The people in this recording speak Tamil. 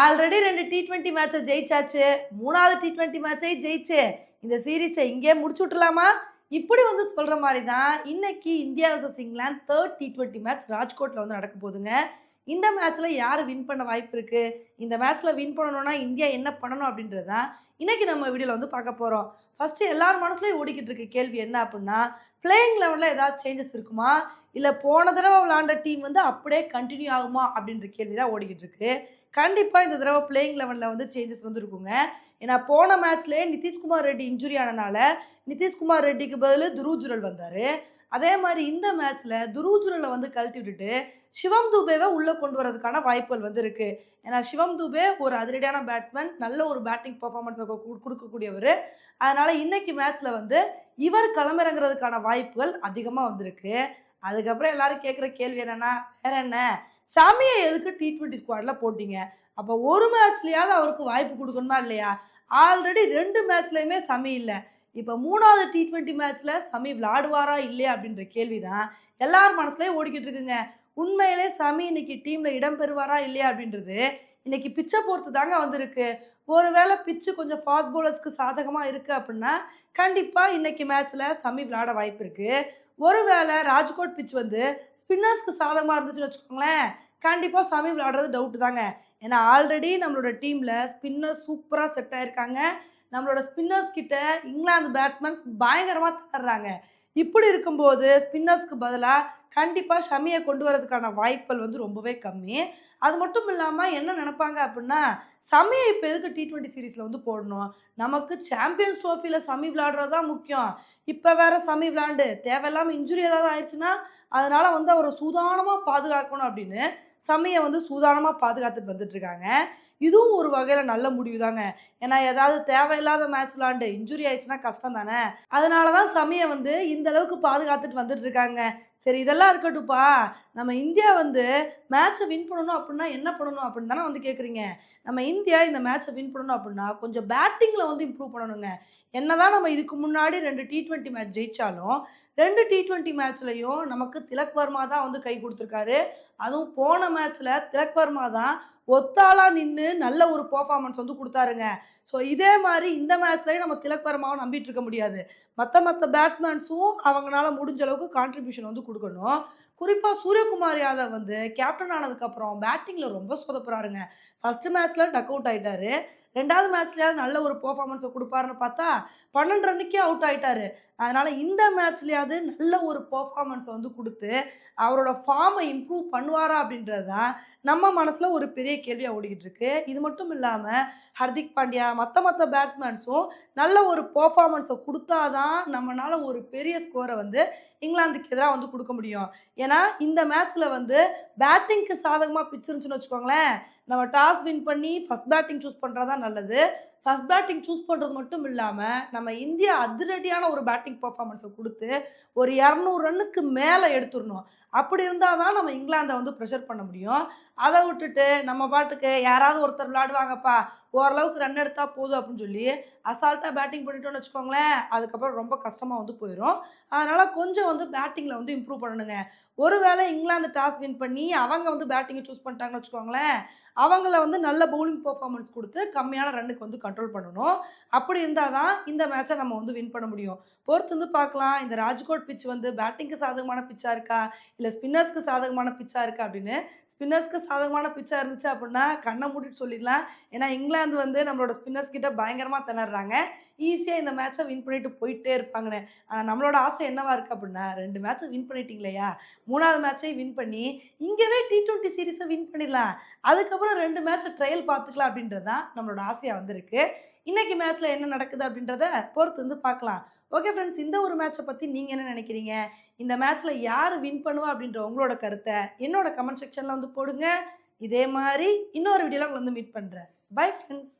ஆல்ரெடி ரெண்டு டி ட்வெண்ட்டி மேட்சை ஜெயிச்சாச்சு. மூணாவது டி ட்வெண்ட்டி மேட்சை ஜெயிச்சு இந்த சீரீஸை இங்கே முடிச்சு விட்டுலாமா இப்படி வந்து சொல்கிற மாதிரி தான் இன்னைக்கு India versus England third T twenty match ராஜ்கோட்டில் வந்து நடக்க போகுதுங்க. இந்த மேட்ச்சில் யார் வின் பண்ண வாய்ப்பு இருக்குது இந்த மேட்ச்சில் வின் பண்ணணும்னா இந்தியா என்ன பண்ணணும் அப்படின்றது தான் இன்றைக்கி நம்ம வீடியோவில் வந்து பார்க்க போகிறோம் ஃபஸ்ட்டு எல்லார் மனசுலையும் ஓடிக்கிட்டு இருக்க கேள்வி என்ன அப்படின்னா பிளேயிங் லெவலில் ஏதாவது சேஞ்சஸ் இருக்குமா? இல்லை போன தடவை விளாண்ட டீம் வந்து அப்படியே கண்டினியூ ஆகுமா அப்படின்ற கேள்வி தான் ஓடிக்கிட்டு இருக்கு கண்டிப்பாக இந்த தடவை பிளேயிங் லெவனில் வந்து சேஞ்சஸ் வந்துருக்குங்க. ஏன்னா போன மேட்ச்லேயே நிதிஷ்குமார் ரெட்டி இன்ஜுரி ஆனனால நிதிஷ்குமார் ரெட்டிக்கு பதில் துருவ் ஜுரல் வந்தார். அதே மாதிரி இந்த மேட்ச்சில் துருஜுரலை வந்து கழட்டி விட்டுட்டு சிவம் தூபேவை உள்ளே கொண்டு வரதுக்கான வாய்ப்புகள் வந்து இருக்குது ஏன்னா சிவம் தூபே ஒரு அதிரடியான பேட்ஸ்மேன் நல்ல ஒரு பேட்டிங் பர்ஃபார்மன்ஸ் கொடுக்கக்கூடியவர். அதனால் இன்னைக்கு மேட்ச்சில் வந்து இவர் களமிறங்கிறதுக்கான வாய்ப்புகள் அதிகமாக வந்திருக்கு. அதுக்கப்புறம் எல்லாரும் கேட்குற கேள்வி என்னன்னா வேற என்ன? சாமியை எதுக்கு டி ட்வெண்ட்டி ஸ்குவாடில் போட்டீங்க? அப்போ ஒரு மேட்ச்லயாவது அவருக்கு வாய்ப்பு கொடுக்கணுமா இல்லையா? ஆல்ரெடி ரெண்டு மேட்ச்லையுமே சமி இல்லை. இப்போ மூணாவது டி ட்வெண்ட்டி மேட்ச்சில் சமி விளாடுவாரா இல்லையா அப்படின்ற கேள்வி தான் எல்லார் மனசுலையும் ஓடிக்கிட்டு இருக்குங்க. உண்மையிலே சமி இன்னைக்கு டீமில் இடம் பெறுவாரா இல்லையா அப்படின்றது இன்னைக்கு பிச்சை பொறுத்து தாங்க வந்திருக்கு. ஒருவேளை பிச்சு கொஞ்சம் ஃபாஸ்ட் பவுலர்ஸ்க்கு சாதகமாக இருக்குது அப்படின்னா கண்டிப்பாக இன்னைக்கு மேட்ச்சில் சமி விளாட வாய்ப்பு இருக்குது ஒருவேளை ராஜ்கோட் பிச் வந்து ஸ்பின்னர்ஸ்க்கு சாதகமாக இருந்துச்சுன்னு வச்சுக்கோங்களேன் கண்டிப்பாக சாமி விளையாடுறது டவுட்டு தாங்க. ஏன்னா ஆல்ரெடி நம்மளோட டீமில் ஸ்பின்னர்ஸ் சூப்பராக செட் ஆகிருக்காங்க நம்மளோட ஸ்பின்னர்ஸ் கிட்ட இங்கிலாந்து பேட்ஸ்மேன்ஸ் பயங்கரமாக தர்றாங்க இப்படி இருக்கும்போது ஸ்பின்னர்ஸ்க்கு பதிலாக கண்டிப்பாக ஷமியை கொண்டு வரதுக்கான வாய்ப்புகள் வந்து ரொம்பவே கம்மி. அது மட்டும் இல்லாமல் என்ன நினப்பாங்க அப்படின்னா சமியை இப்போ எதுக்கு டி ட்வெண்ட்டி சீரீஸில் வந்து போடணும்? நமக்கு சாம்பியன்ஸ் ட்ரோஃபியில் சமி விளையாடுறது தான் முக்கியம். இப்போ வேற சமி விளாண்டு தேவையில்லாமல் இன்ஜுரி ஏதாவது ஆயிடுச்சுன்னா அதனால் வந்து அவரை சூதானமாக பாதுகாக்கணும் அப்படின்னு சமையை வந்து சூதானமாக பாதுகாத்துட்டு வந்துட்டுருக்காங்க இதுவும் ஒரு வகையில் நல்ல முடிவு தாங்க ஏன்னா ஏதாவது தேவையில்லாத மேட்ச் விளாண்டு இன்ஜுரி ஆயிடுச்சுன்னா கஷ்டம் தானே? அதனால தான் சமையை வந்து இந்த அளவுக்கு பாதுகாத்துட்டு வந்துட்டு இருக்காங்க. சரி இதெல்லாம் இருக்கட்டும்ப்பா. நம்ம இந்தியா வந்து மேட்ச்சை வின் பண்ணணும் அப்படின்னா என்ன பண்ணணும் அப்படின்னு தானே வந்து கேட்குறீங்க நம்ம இந்தியா இந்த மேட்ச்சை வின் பண்ணணும் அப்படின்னா கொஞ்சம் பேட்டிங்கில் வந்து இம்ப்ரூவ் பண்ணணுங்க. என்னதான் நம்ம இதுக்கு முன்னாடி ரெண்டு டி ட்வெண்ட்டி மேட்ச் ஜெயித்தாலும் ரெண்டு டி ட்வெண்ட்டி மேட்ச்லையும் நமக்கு திலக் வர்மா தான் வந்து கை கொடுத்துருக்காரு. அதுவும் போன மேட்ச்சில் திலக் வர்மா தான் ஒத்தாளா நின்று நல்ல ஒரு பர்ஃபார்மன்ஸ் வந்து கொடுத்தாருங்க. ஸோ இதே மாதிரி இந்த மேட்ச்லேயும் நம்ம திலக் பரமாவை நம்பிட்டு இருக்க முடியாது. மற்ற மற்ற பேட்ஸ்மேன்ஸும் அவங்களால முடிஞ்ச அளவுக்கு கான்ட்ரிபியூஷன் வந்து கொடுக்கணும். குறிப்பாக சூரியகுமார் யாதவ் வந்து கேப்டன் ஆனதுக்கப்புறம் பேட்டிங்கில் ரொம்ப சொதப்புறாருங்க. ஃபஸ்ட்டு மேட்ச்சில் டக் அவுட் ஆகிட்டாரு ரெண்டாவது மேட்ச்லேயாவது நல்ல ஒரு பர்ஃபார்மன்ஸை கொடுப்பாருன்னு பார்த்தா பன்னெண்டு ரன்னுக்கே அவுட் ஆகிட்டாரு அதனால் இந்த மேட்ச்லேயாவது நல்ல ஒரு பர்ஃபார்மன்ஸை வந்து கொடுத்து அவரோட ஃபார்மை இம்ப்ரூவ் பண்ணுவாரா அப்படின்றது தான் நம்ம மனசில் ஒரு பெரிய கேள்வியாக ஓடிக்கிட்டு இருக்கு. இது மட்டும் இல்லாமல் ஹர்திக் பாண்டியா மற்ற மற்ற பேட்ஸ்மேன்ஸும் நல்ல ஒரு பர்ஃபார்மன்ஸை கொடுத்தாதான் நம்மளால் ஒரு பெரிய ஸ்கோரை வந்து இங்கிலாந்துக்கு எதிராக வந்து கொடுக்க முடியும். ஏன்னா இந்த மேட்ச்சில் வந்து பேட்டிங்க்கு சாதகமாக பிச்சிருந்துச்சுன்னு வச்சுக்கோங்களேன் நம்ம டாஸ் வின் பண்ணி ஃபஸ்ட் பேட்டிங் சூஸ் பண்ணுறதா நல்லது. ஃபஸ்ட் பேட்டிங் சூஸ் பண்ணுறது மட்டும் இல்லாமல் நம்ம இந்தியா அதிரடியான ஒரு பேட்டிங் பர்ஃபார்மன்ஸை கொடுத்து ஒரு இரநூறு ரன்னுக்கு மேலே எடுத்துடணும். அப்படி இருந்தால் தான் நம்ம இங்கிலாந்தை வந்து ப்ரெஷர் பண்ண முடியும். அதை விட்டுட்டு நம்ம பாட்டுக்கு யாராவது ஒருத்தர் விளையாடுவாங்கப்பா ஓரளவுக்கு ரன் எடுத்தால் போதும் அப்படின்னு சொல்லி அசால்ட்டாக பேட்டிங் பண்ணிட்டோம்னு வச்சுக்கோங்களேன் அதுக்கப்புறம் ரொம்ப கஷ்டமாக வந்து போயிடும் அதனால் கொஞ்சம் வந்து பேட்டிங்கில் வந்து இம்ப்ரூவ் பண்ணணுங்க. ஒருவேளை இங்கிலாந்து டாஸ் வின் பண்ணி அவங்க வந்து பேட்டிங்கை சூஸ் பண்ணிட்டாங்கன்னு வச்சுக்கோங்களேன் அவங்கள வந்து நல்ல பவுலிங் பர்ஃபார்மன்ஸ் கொடுத்து கம்மியான ரன்னுக்கு வந்து கண்ட்ரோல் பண்ணணும். அப்படி இருந்தால் தான் இந்த மேட்சை நம்ம வந்து வின் பண்ண முடியும். பொறுத்து வந்து பார்க்கலாம். இந்த ராஜ்கோட் பிச் வந்து பேட்டிங்க்கு சாதகமான பிச்சாக இருக்கா? இல்லை ஸ்பின்னர்ஸ்க்கு சாதகமான பிச்சாக இருக்கா அப்படின்னு ஸ்பின்னர்ஸ்க்கு சாதகமான பிச்சாக இருந்துச்சு அப்படின்னா கண்ணை மூடிட்டு சொல்லிடலாம். ஏன்னா இங்கிலாந்து வந்து நம்மளோட ஸ்பின்னர்ஸ் கிட்ட பயங்கரமாக திணறாங்க. ஈஸியாக இந்த மேட்ச்சை வின் பண்ணிட்டு போயிட்டே இருப்பாங்கன்னு. ஆனால் நம்மளோட ஆசை என்னவா இருக்குது அப்படின்னா ரெண்டு மேட்ச்சை வின் பண்ணிட்டீங்களேயா? மூணாவது மேட்ச்சை வின் பண்ணி இங்கேவே டி ட்வெண்ட்டி சீரீஸை வின் பண்ணிடலாம். அதுக்கப்புறம் ரெண்டு மேட்ச்சை ட்ரையல் பார்த்துக்கலாம் அப்படின்றது தான் நம்மளோட ஆசையாக வந்திருக்கு. இன்னைக்கு மேட்ச்சில் என்ன நடக்குது அப்படின்றத பொறுத்து வந்து பார்க்கலாம். ஓகே ஃப்ரெண்ட்ஸ் இந்த ஒரு மேட்சை பற்றி நீங்கள் என்ன நினைக்கிறீங்க? இந்த மேட்ச்சில் யார் வின் பண்ணுவா அப்படின்ற உங்களோட கருத்தை என்னோட கமெண்ட் செக்ஷனில் வந்து போடுங்க. இதே மாதிரி இன்னொரு வீடியோவில் உங்களை வந்து மீட் பண்ணுறேன் பை ஃப்ரெண்ட்ஸ்